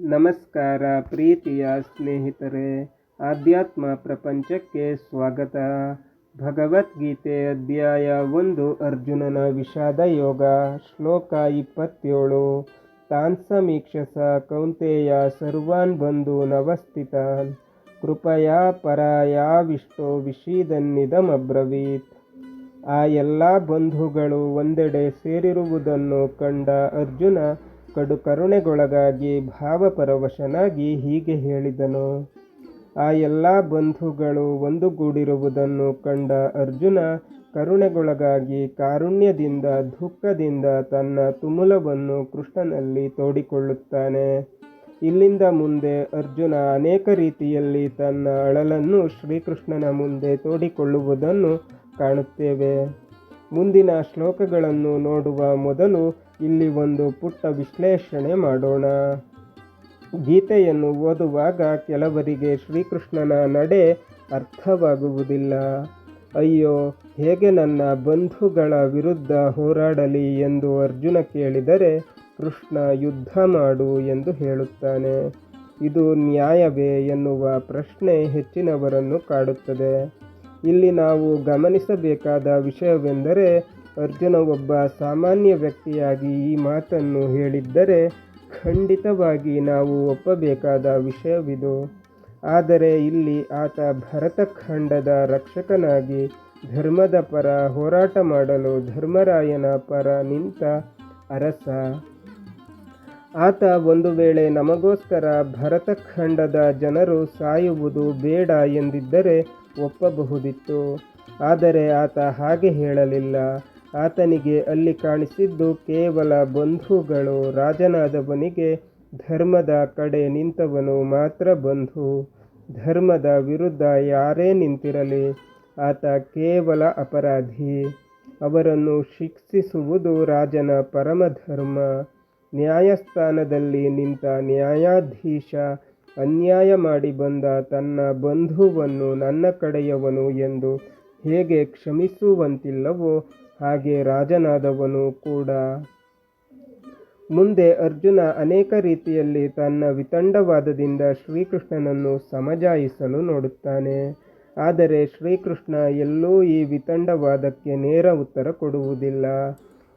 ನಮಸ್ಕಾರ ಪ್ರೀತಿಯ ಸ್ನೇಹಿತರೆ, ಆಧ್ಯಾತ್ಮ ಪ್ರಪಂಚಕ್ಕೆ ಸ್ವಾಗತ. ಭಗವದ್ಗೀತೆ ಅಧ್ಯಾಯ ಒಂದು, ಅರ್ಜುನನ ವಿಷಾದ ಯೋಗ, ಶ್ಲೋಕ ಇಪ್ಪತ್ತೇಳು. ತಾನ್ ಸಮೀಕ್ಷಸ ಕೌಂತೆಯ ಸರ್ವಾನ್ ಬಂಧು ನವಸ್ಥಿತಾನ್ ಕೃಪಯಾ ಪರಾಯಾವಿಷ್ಟೋ ವಿಷೀದನ್ನಿದಮಬ್ರವೀತ್ ಆ ಎಲ್ಲ ಬಂಧುಗಳು ಒಂದೆಡೆ ಸೇರಿರುವುದನ್ನು ಕಂಡ ಅರ್ಜುನ ಕಡು ಕರುಣೆಗೊಳಗಾಗಿ ಭಾವಪರವಶನಾಗಿ ಹೀಗೆ ಹೇಳಿದನು. ಆ ಎಲ್ಲ ಬಂಧುಗಳು ಒಂದುಗೂಡಿರುವುದನ್ನು ಕಂಡ ಅರ್ಜುನ ಕರುಣೆಗೊಳಗಾಗಿ ಕಾರುಣ್ಯದಿಂದ ದುಃಖದಿಂದ ತನ್ನ ತುಮುಲವನ್ನು ಕೃಷ್ಣನಲ್ಲಿ ತೋಡಿಕೊಳ್ಳುತ್ತಾನೆ. ಇಲ್ಲಿಂದ ಮುಂದೆ ಅರ್ಜುನ ಅನೇಕ ರೀತಿಯಲ್ಲಿ ತನ್ನ ಅಳಲನ್ನು ಶ್ರೀಕೃಷ್ಣನ ಮುಂದೆ ತೋಡಿಕೊಳ್ಳುವುದನ್ನು ಕಾಣುತ್ತೇವೆ. ಮುಂದಿನ ಶ್ಲೋಕಗಳನ್ನು ನೋಡುವ ಮೊದಲು ಇಲ್ಲಿ ಒಂದು ಪುಟ್ಟ ವಿಶ್ಲೇಷಣೆ ಮಾಡೋಣ. ಗೀತೆಯನ್ನು ಓದುವಾಗ ಕೆಲವರಿಗೆ ಶ್ರೀಕೃಷ್ಣನ ನಡೆ ಅರ್ಥವಾಗುವುದಿಲ್ಲ. ಅಯ್ಯೋ, ಹೇಗೆ ನನ್ನ ಬಂಧುಗಳ ವಿರುದ್ಧ ಹೋರಾಡಲಿ ಎಂದು ಅರ್ಜುನ ಕೇಳಿದರೆ ಕೃಷ್ಣ ಯುದ್ಧ ಮಾಡು ಎಂದು ಹೇಳುತ್ತಾನೆ. ಇದು ನ್ಯಾಯವೇ ಎನ್ನುವ ಪ್ರಶ್ನೆ ಹೆಚ್ಚಿನವರನ್ನು ಕಾಡುತ್ತದೆ. ಇಲ್ಲಿ ನಾವು ಗಮನಿಸಬೇಕಾದ ವಿಷಯವೆಂದರೆ ಅರ್ಜುನ ಒಬ್ಬ ಸಾಮಾನ್ಯ ವ್ಯಕ್ತಿಯಾಗಿ ಈ ಮಾತನ್ನು ಹೇಳಿದ್ದರೆ ಖಂಡಿತವಾಗಿ ನಾವು ಒಪ್ಪಬೇಕಾದ ವಿಷಯವಿದು. ಆದರೆ ಇಲ್ಲಿ ಆತ ಭರತಖಂಡದ ರಕ್ಷಕನಾಗಿ ಧರ್ಮದ ಪರ ಹೋರಾಟ ಮಾಡಲು ಧರ್ಮರಾಯನ ಪರ ನಿಂತ ಅರಸ. ಆತ ಒಂದು ವೇಳೆ ನಮಗೋಸ್ಕರ ಭರತಖಂಡದ ಜನರು ಸಾಯುವುದು ಬೇಡ ಎಂದಿದ್ದರೆ ಒಪ್ಪಬಹುದಿತ್ತು. ಆದರೆ ಆತ ಹಾಗೆ ಹೇಳಲಿಲ್ಲ. ಆತನಿಗೆ ಅಲ್ಲಿ ಕಾಣಿಸಿದ್ದು ಕೇವಲ ಬಂಧುಗಳು. ರಾಜನಾದವನಿಗೆ ಧರ್ಮದ ಕಡೆ ನಿಂತವನು ಮಾತ್ರ ಬಂಧು. ಧರ್ಮದ ವಿರುದ್ಧ ಯಾರೇ ನಿಂತಿರಲಿ, ಆತ ಕೇವಲ ಅಪರಾಧಿ. ಅವರನ್ನು ಶಿಕ್ಷಿಸುವುದು ರಾಜನ ಪರಮಧರ್ಮ. ನ್ಯಾಯಸ್ಥಾನದಲ್ಲಿ ನಿಂತ ನ್ಯಾಯಾಧೀಶ ಅನ್ಯಾಯ ಮಾಡಿ ಬಂದ ತನ್ನ ಬಂಧುವನ್ನು ನನ್ನ ಕಡೆಯವನು ಎಂದು ಹೇಗೆ ಕ್ಷಮಿಸುವಂತಿಲ್ಲವೋ ಹಾಗೆ ರಾಜನಾದವನು ಕೂಡ. ಮುಂದೆ ಅರ್ಜುನ ಅನೇಕ ರೀತಿಯಲ್ಲಿ ತನ್ನ ವಿತಂಡವಾದದಿಂದ ಶ್ರೀಕೃಷ್ಣನನ್ನು ಸಮಜಾಯಿಸಲು ನೋಡುತ್ತಾನೆ. ಆದರೆ ಶ್ರೀಕೃಷ್ಣ ಎಲ್ಲೂ ಈ ವಿತಂಡವಾದಕ್ಕೆ ನೇರ ಉತ್ತರ ಕೊಡುವುದಿಲ್ಲ.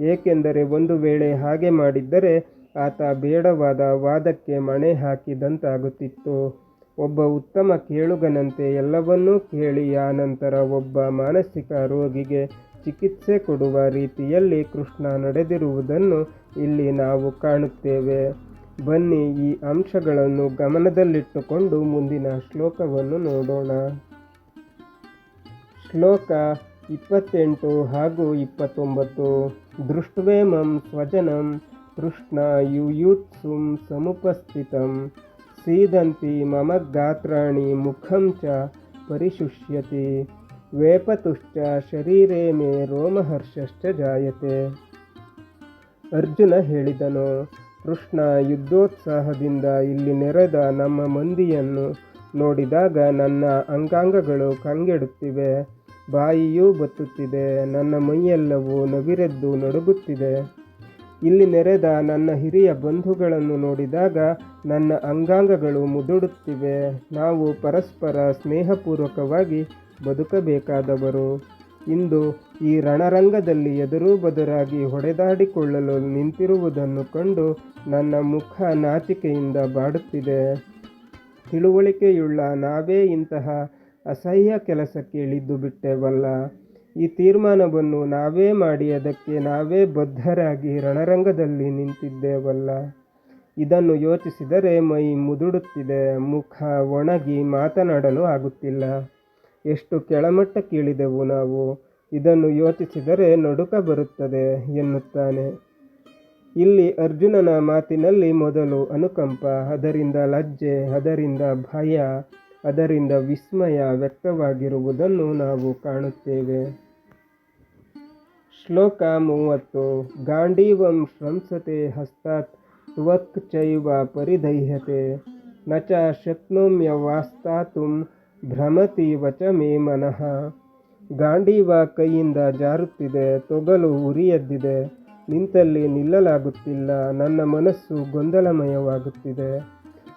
ಏಕೆಂದರೆ ಒಂದು ವೇಳೆ ಹಾಗೆ ಮಾಡಿದ್ದರೆ ಆತ ಬೇಡವಾದ ವಾದಕ್ಕೆ ಮಣೆ ಹಾಕಿದಂತಾಗುತ್ತಿತ್ತು. ಒಬ್ಬ ಉತ್ತಮ ಕೇಳುಗನಂತೆ ಎಲ್ಲವನ್ನೂ ಕೇಳಿ ಆನಂತರ ಒಬ್ಬ ಮಾನಸಿಕ ರೋಗಿಗೆ ಚಿಕಿತ್ಸೆ ಕೊಡುವ ರೀತಿಯಲ್ಲಿ ಕೃಷ್ಣ ನಡೆದಿರುವುದನ್ನು ಇಲ್ಲಿ ನಾವು ಕಾಣುತ್ತೇವೆ. ಬನ್ನಿ, ಈ ಅಂಶಗಳನ್ನು ಗಮನದಲ್ಲಿಟ್ಟುಕೊಂಡು ಮುಂದಿನ ಶ್ಲೋಕವನ್ನು ನೋಡೋಣ. ಶ್ಲೋಕ ಇಪ್ಪತ್ತೆಂಟು ಹಾಗೂ ಇಪ್ಪತ್ತೊಂಬತ್ತು. ದೃಷ್ಟ್ವೇಮಂ ಸ್ವಜನಂ ಕೃಷ್ಣ ಯುಯುತ್ಸುಂ ಸಮುಪಸ್ಥಿತಂ. ಸೀದಂತಿ ಮಮ ಗಾತ್ರಾಣಿ ಮುಖಂ ಚ ಪರಿಶುಷ್ಯತಿ. ವೇಪತುಶ್ಚ ಶರೀರೇ ಮೇ ರೋಮಹರ್ಷಶ್ಚ ಜಾಯತೆ. ಅರ್ಜುನ ಹೇಳಿದನು, ಕೃಷ್ಣ ಯುದ್ಧೋತ್ಸಾಹದಿಂದ ಇಲ್ಲಿ ನೆರೆದ ನಮ್ಮ ಮಂದಿಯನ್ನು ನೋಡಿದಾಗ ನನ್ನ ಅಂಗಾಂಗಗಳು ಕಂಗೆಡುತ್ತಿವೆ, ಬಾಯಿಯೂ ಬತ್ತುತ್ತಿದೆ, ನನ್ನ ಮೈಯೆಲ್ಲವೂ ನವಿರೆದ್ದು ನಡುಗುತ್ತಿದೆ. ಇಲ್ಲಿ ನೆರೆದ ನನ್ನ ಹಿರಿಯ ಬಂಧುಗಳನ್ನು ನೋಡಿದಾಗ ನನ್ನ ಅಂಗಾಂಗಗಳು ಮುದುಡುತ್ತಿವೆ. ನಾವು ಪರಸ್ಪರ ಸ್ನೇಹಪೂರ್ವಕವಾಗಿ ಬದುಕಬೇಕಾದವರು. ಇಂದು ಈ ರಣರಂಗದಲ್ಲಿ ಎದುರು ಬದುರಾಗಿ ಹೊಡೆದಾಡಿಕೊಳ್ಳಲು ನಿಂತಿರುವುದನ್ನು ಕಂಡು ನನ್ನ ಮುಖ ನಾಚಿಕೆಯಿಂದ ಬಾಡುತ್ತಿದೆ. ತಿಳುವಳಿಕೆಯುಳ್ಳ ನಾವೇ ಇಂತಹ ಅಸಹ್ಯ ಕೆಲಸಕ್ಕೆ ಇಳಿದು ಬಿಟ್ಟೆವಲ್ಲ ಈ ತೀರ್ಮಾನವನ್ನು ನಾವೇ ಮಾಡಿ ಅದಕ್ಕೆ ನಾವೇ ಬದ್ಧರಾಗಿ ರಣರಂಗದಲ್ಲಿ ನಿಂತಿದ್ದೇವಲ್ಲ. ಇದನ್ನು ಯೋಚಿಸಿದರೆ ಮೈ ಮುದುಡುತ್ತಿದೆ, ಮುಖ ಒಣಗಿ ಮಾತನಾಡಲು ಆಗುತ್ತಿಲ್ಲ. ಎಷ್ಟು ಕೆಳಮಟ್ಟಕ್ಕಿಳಿದೆವು ನಾವು? ಇದನ್ನು ಯೋಚಿಸಿದರೆ ನಡುಕ ಬರುತ್ತದೆ ಎನ್ನುತ್ತಾನೆ. ಇಲ್ಲಿ ಅರ್ಜುನನ ಮಾತಿನಲ್ಲಿ ಮೊದಲು ಅನುಕಂಪ, ಅದರಿಂದ ಲಜ್ಜೆ, ಅದರಿಂದ ಭಯ, ಅದರಿಂದ ವಿಸ್ಮಯ ವ್ಯಕ್ತವಾಗಿರುವುದನ್ನು ನಾವು ಕಾಣುತ್ತೇವೆ. ಶ್ಲೋಕ ಮೂವತ್ತು. ಗಾಂಡೀವಂ ಶ್ರಂಸತೆ ಹಸ್ತಾತ್, ತ್ವಕ್ ಚೈವ ಪರಿದಹ್ಯತೆ ನ ಚ ಶಕ್ನೋಮ್ಯವಾಸ್ತಾತು ಭ್ರಮತಿ ವಚ ಮೇ ಮನಃ. ಗಾಂಡೀವ ಕೈಯಿಂದ ಜಾರುತ್ತಿದೆ, ತೊಗಲು ಉರಿಯದ್ದಿದೆ. ನಿಂತಲ್ಲಿ ನಿಲ್ಲಲಾಗುತ್ತಿಲ್ಲ, ನನ್ನ ಮನಸ್ಸು ಗೊಂದಲಮಯವಾಗುತ್ತಿದೆ.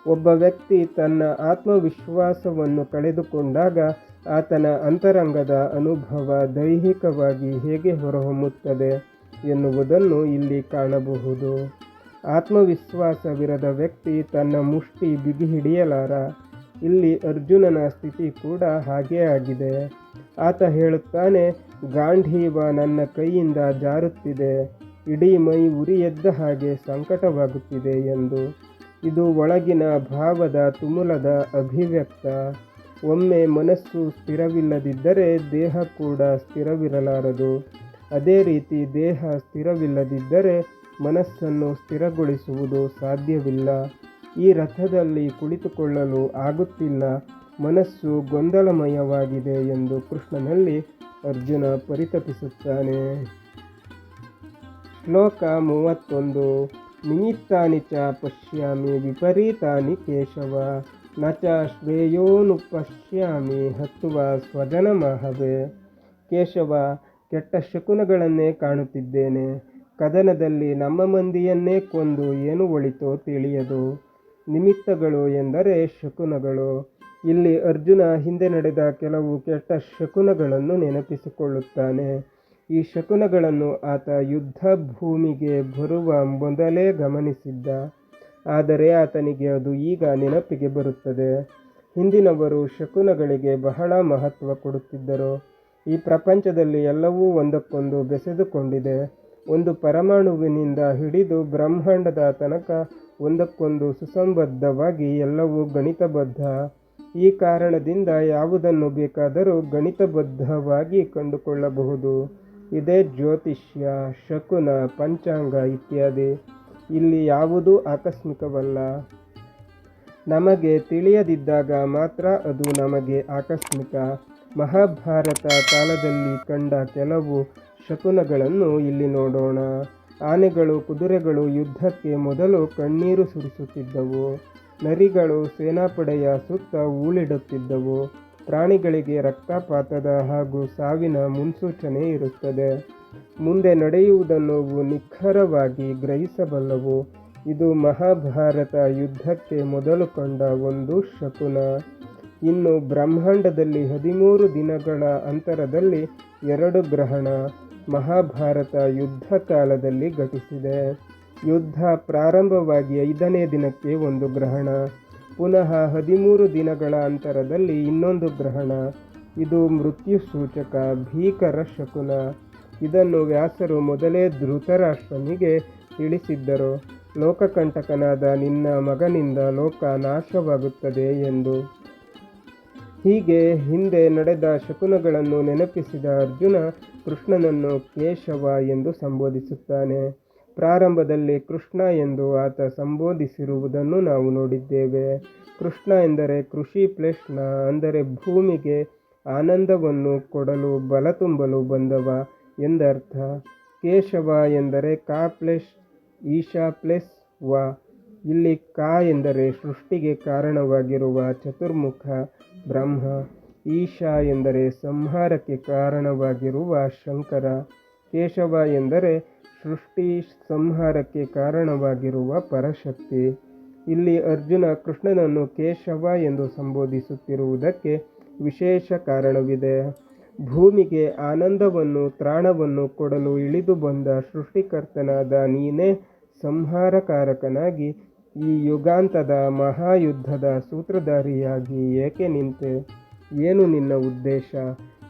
ಒಬ್ಬ ವ್ಯಕ್ತಿ ತನ್ನ ಆತ್ಮವಿಶ್ವಾಸವನ್ನು ಕಳೆದುಕೊಂಡಾಗ ಆತನ ಅಂತರಂಗದ ಅನುಭವ ದೈಹಿಕವಾಗಿ ಹೇಗೆ ಹೊರಹೊಮ್ಮುತ್ತದೆ ಎನ್ನುವುದನ್ನು ಇಲ್ಲಿ ಕಾಣಬಹುದು. ಆತ್ಮವಿಶ್ವಾಸವಿರದ ವ್ಯಕ್ತಿ ತನ್ನ ಮುಷ್ಟಿ ಬಿಗಿಹಿಡಿಯಲಾರ. ಇಲ್ಲಿ ಅರ್ಜುನನ ಸ್ಥಿತಿ ಕೂಡ ಹಾಗೇ ಆಗಿದೆ. ಆತ ಹೇಳುತ್ತಾನೆ, ಗಾಂಧೀವ ನನ್ನ ಕೈಯಿಂದ ಜಾರುತ್ತಿದೆ, ಇಡೀ ಮೈ ಉರಿಯೆದ್ದ ಹಾಗೆ ಸಂಕಟವಾಗುತ್ತಿದೆ ಎಂದು. ಇದು ಒಳಗಿನ ಭಾವದ ತುಮುಲದ ಅಭಿವ್ಯಕ್ತ. ಒಮ್ಮೆ ಮನಸ್ಸು ಸ್ಥಿರವಿಲ್ಲದಿದ್ದರೆ ದೇಹ ಕೂಡ ಸ್ಥಿರವಿರಲಾರದು. ಅದೇ ರೀತಿ ದೇಹ ಸ್ಥಿರವಿಲ್ಲದಿದ್ದರೆ ಮನಸ್ಸನ್ನು ಸ್ಥಿರಗೊಳಿಸುವುದು ಸಾಧ್ಯವಿಲ್ಲ. ಈ ರಥದಲ್ಲಿ ಕುಳಿತುಕೊಳ್ಳಲು ಆಗುತ್ತಿಲ್ಲ. ಮನಸ್ಸು ಗೊಂದಲಮಯವಾಗಿದೆ ಎಂದು ಕೃಷ್ಣನಲ್ಲಿ ಅರ್ಜುನ ಪರಿತಪಿಸುತ್ತಾನೆ. ಶ್ಲೋಕ ಮೂವತ್ತೊಂದು. ನಿಮಿತ್ತಾನಿ ಚ ಪಶ್ಯಾಮಿ ವಿಪರೀತಾನಿ ಕೇಶವ. ನ ಚ ಶ್ರೇಯೋನುಪಶ್ಯಾಮಿ ಹತ್ತುವ ಸ್ವಜನಮಹವೇ. ಕೇಶವ, ಕೆಟ್ಟ ಶಕುನಗಳನ್ನೇ ಕಾಣುತ್ತಿದ್ದೇನೆ. ಕದನದಲ್ಲಿ ನಮ್ಮ ಮಂದಿಯನ್ನೇ ಕೊಂದು ಏನು ಒಳಿತೋ ತಿಳಿಯದು. ನಿಮಿತ್ತಗಳು ಎಂದರೆ ಶಕುನಗಳು. ಇಲ್ಲಿ ಅರ್ಜುನ ಹಿಂದೆ ನಡೆದ ಕೆಲವು ಕೆಟ್ಟ ಶಕುನಗಳನ್ನು ನೆನಪಿಸಿಕೊಳ್ಳುತ್ತಾನೆ. ಈ ಶಕುನಗಳನ್ನು ಆತ ಯುದ್ಧ ಭೂಮಿಗೆ ಬರುವ ಮೊದಲೇ ಗಮನಿಸಿದ್ದ. ಆದರೆ ಆತನಿಗೆ ಅದು ಈಗ ನೆನಪಿಗೆ ಬರುತ್ತದೆ. ಹಿಂದಿನವರು ಶಕುನಗಳಿಗೆ ಬಹಳ ಮಹತ್ವ ಕೊಡುತ್ತಿದ್ದರು. ಈ ಪ್ರಪಂಚದಲ್ಲಿ ಎಲ್ಲವೂ ಒಂದಕ್ಕೊಂದು ಬೆಸೆದುಕೊಂಡಿದೆ. ಒಂದು ಪರಮಾಣುವಿನಿಂದ ಹಿಡಿದು ಬ್ರಹ್ಮಾಂಡದ ತನಕ ಒಂದಕ್ಕೊಂದು ಸುಸಂಬದ್ಧವಾಗಿ ಎಲ್ಲವೂ ಗಣಿತಬದ್ಧ. ಈ ಕಾರಣದಿಂದ ಯಾವುದನ್ನು ಬೇಕಾದರೂ ಗಣಿತಬದ್ಧವಾಗಿ ಕಂಡುಕೊಳ್ಳಬಹುದು. ಇದೇ ಜ್ಯೋತಿಷ್ಯ, ಶಕುನ, ಪಂಚಾಂಗ ಇತ್ಯಾದಿ. ಇಲ್ಲಿ ಯಾವುದೂ ಆಕಸ್ಮಿಕವಲ್ಲ. ನಮಗೆ ತಿಳಿಯದಿದ್ದಾಗ ಮಾತ್ರ ಅದು ನಮಗೆ ಆಕಸ್ಮಿಕ. ಮಹಾಭಾರತ ಕಾಲದಲ್ಲಿ ಕಂಡ ಕೆಲವು ಶಕುನಗಳನ್ನು ಇಲ್ಲಿ ನೋಡೋಣ. ಆನೆಗಳು, ಕುದುರೆಗಳು ಯುದ್ಧಕ್ಕೆ ಮೊದಲು ಕಣ್ಣೀರು ಸುರಿಸುತ್ತಿದ್ದವು. ನರಿಗಳು ಸೇನಾಪಡೆಯ ಸುತ್ತ ಊಳಿಡುತ್ತಿದ್ದವು. ಪ್ರಾಣಿಗಳಿಗೆ ರಕ್ತಪಾತದ ಹಾಗೂ ಸಾವಿನ ಮುನ್ಸೂಚನೆ ಇರುತ್ತದೆ. ಮುಂದೆ ನಡೆಯುವುದನ್ನು ನಿಖರವಾಗಿ ಗ್ರಹಿಸಬಲ್ಲವು, ಇದು ಮಹಾಭಾರತ ಯುದ್ಧಕ್ಕೆ ಮೊದಲು ಕಂಡ ಒಂದು ಶಕುನ. ಇನ್ನು ಬ್ರಹ್ಮಾಂಡದಲ್ಲಿ ಹದಿಮೂರು ದಿನಗಳ ಅಂತರದಲ್ಲಿ ಎರಡು ಗ್ರಹಣ ಮಹಾಭಾರತ ಯುದ್ಧ ಕಾಲದಲ್ಲಿ ಘಟಿಸಿದೆ. ಯುದ್ಧ ಪ್ರಾರಂಭವಾಗಿ ಐದನೇ ದಿನಕ್ಕೆ ಒಂದು ಗ್ರಹಣ, ಪುನಃ ಹದಿಮೂರು ದಿನಗಳ ಅಂತರದಲ್ಲಿ ಇನ್ನೊಂದು ಗ್ರಹಣ. ಇದು ಮೃತ್ಯು ಸೂಚಕ ಭೀಕರ ಶಕುನ. ಇದನ್ನು ವ್ಯಾಸರು ಮೊದಲೇ ಧೃತರಾಷ್ಟ್ರನಿಗೆ ತಿಳಿಸಿದ್ದರು. ಲೋಕಕಂಟಕನಾದ ನಿನ್ನ ಮಗನಿಂದ ಲೋಕ ನಾಶವಾಗುತ್ತದೆ ಎಂದು. ಹೀಗೆ ಹಿಂದೆ ನಡೆದ ಶಕುನಗಳನ್ನು ನೆನಪಿಸಿದ ಅರ್ಜುನ ಕೃಷ್ಣನನ್ನು ಕೇಶವ ಎಂದು ಸಂಬೋಧಿಸುತ್ತಾನೆ. ಪ್ರಾರಂಭದಲ್ಲಿ ಕೃಷ್ಣ ಎಂದು ಆತ ಸಂಬೋಧಿಸಿರುವುದನ್ನು ನಾವು ನೋಡಿದ್ದೇವೆ. ಕೃಷ್ಣ ಎಂದರೆ ಕೃಷಿ ಪ್ಲೇಷ್ಣ ಅಂದರೆ ಭೂಮಿಗೆ ಆನಂದವನ್ನು ಕೊಡಲು, ಬಲ ತುಂಬಲು ಬಂದವ. ಎಂದರ್ಥ. ಕೇಶವ ಎಂದರೆ ಕಾ ಪ್ಲೇಸ್ ಈಶಾ ಪ್ಲಸ್ ವ. ಇಲ್ಲಿ ಕಾ ಎಂದರೆ ಸೃಷ್ಟಿಗೆ ಕಾರಣವಾಗಿರುವ ಚತುರ್ಮುಖ ಬ್ರಹ್ಮ. ಈಶಾ ಎಂದರೆ ಸಂಹಾರಕ್ಕೆ ಕಾರಣವಾಗಿರುವ ಶಂಕರ. ಕೇಶವ ಎಂದರೆ ಸೃಷ್ಟಿ ಸಂಹಾರಕ್ಕೆ ಕಾರಣವಾಗಿರುವ ಪರಶಕ್ತಿ. ಇಲ್ಲಿ ಅರ್ಜುನ ಕೃಷ್ಣನನ್ನು ಕೇಶವ ಎಂದು ಸಂಬೋಧಿಸುತ್ತಿರುವುದಕ್ಕೆ ವಿಶೇಷ ಕಾರಣವಿದೆ. ಭೂಮಿಗೆ ಆನಂದವನ್ನು, ತ್ರಾಣವನ್ನು ಕೊಡಲು ಇಳಿದು ಬಂದ ಸೃಷ್ಟಿಕರ್ತನಾದ ನೀನೇ ಸಂಹಾರಕಾರಕನಾಗಿ ಈ ಯುಗಾಂತದ ಮಹಾಯುದ್ಧದ ಸೂತ್ರಧಾರಿಯಾಗಿ ಏಕೆ ನಿಂತೆ? ಏನು ನಿನ್ನ ಉದ್ದೇಶ?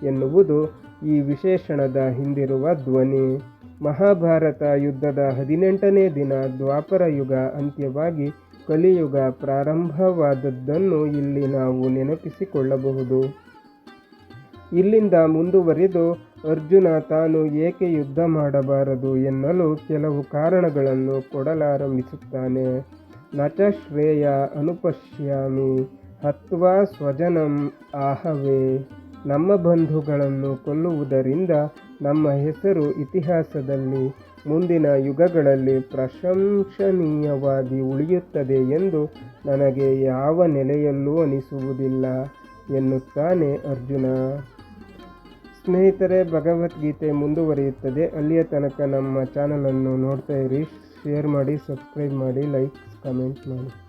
ಎನ್ನುವುದು ಈ ವಿಶೇಷಣದ ಹಿಂದಿರುವ ಧ್ವನಿ. ಮಹಾಭಾರತ ಯುದ್ಧದ ಹದಿನೆಂಟನೇ ದಿನ ದ್ವಾಪರ ಯುಗ ಅಂತ್ಯವಾಗಿ ಕಲಿಯುಗ ಪ್ರಾರಂಭವಾದದ್ದನ್ನು ಇಲ್ಲಿ ನಾವು ನೆನಪಿಸಿಕೊಳ್ಳಬಹುದು. ಇಲ್ಲಿಂದ ಮುಂದುವರಿದು ಅರ್ಜುನ ತಾನು ಏಕೆ ಯುದ್ಧ ಮಾಡಬಾರದು ಎನ್ನಲು ಕೆಲವು ಕಾರಣಗಳನ್ನು ಕೊಡಲಾರಂಭಿಸುತ್ತಾನೆ. ನಚಶ್ರೇಯ ಅನುಪಶ್ಯಾಮಿ, ಹತ್ವಾ ಸ್ವಜನಂ ಆಹವೇ. ನಮ್ಮ ಬಂಧುಗಳನ್ನು ಕೊಲ್ಲುವುದರಿಂದ ನಮ್ಮ ಹೆಸರು ಇತಿಹಾಸದಲ್ಲಿ ಮುಂದಿನ ಯುಗಗಳಲ್ಲಿ ಪ್ರಶಂಸನೀಯವಾಗಿ ಉಳಿಯುತ್ತದೆ ಎಂದು ನನಗೆ ಯಾವ ನೆಲೆಯಲ್ಲೂ ಅನಿಸುವುದಿಲ್ಲ, ಎನ್ನುತ್ತಾನೆ ಅರ್ಜುನ. ಸ್ನೇಹಿತರೆ, ಭಗವದ್ಗೀತೆ ಮುಂದುವರಿಯುತ್ತದೆ. ಅಲ್ಲಿಯ ತನಕ ನಮ್ಮ ಚಾನಲನ್ನು ನೋಡ್ತಾ ಇರಿ. ಶೇರ್ ಮಾಡಿ ಸಬ್ಸ್ಕ್ರೈಬ್ ಮಾಡಿ ಲೈಕ್ ಕಮೆಂಟ್ ಮಾಡಿ.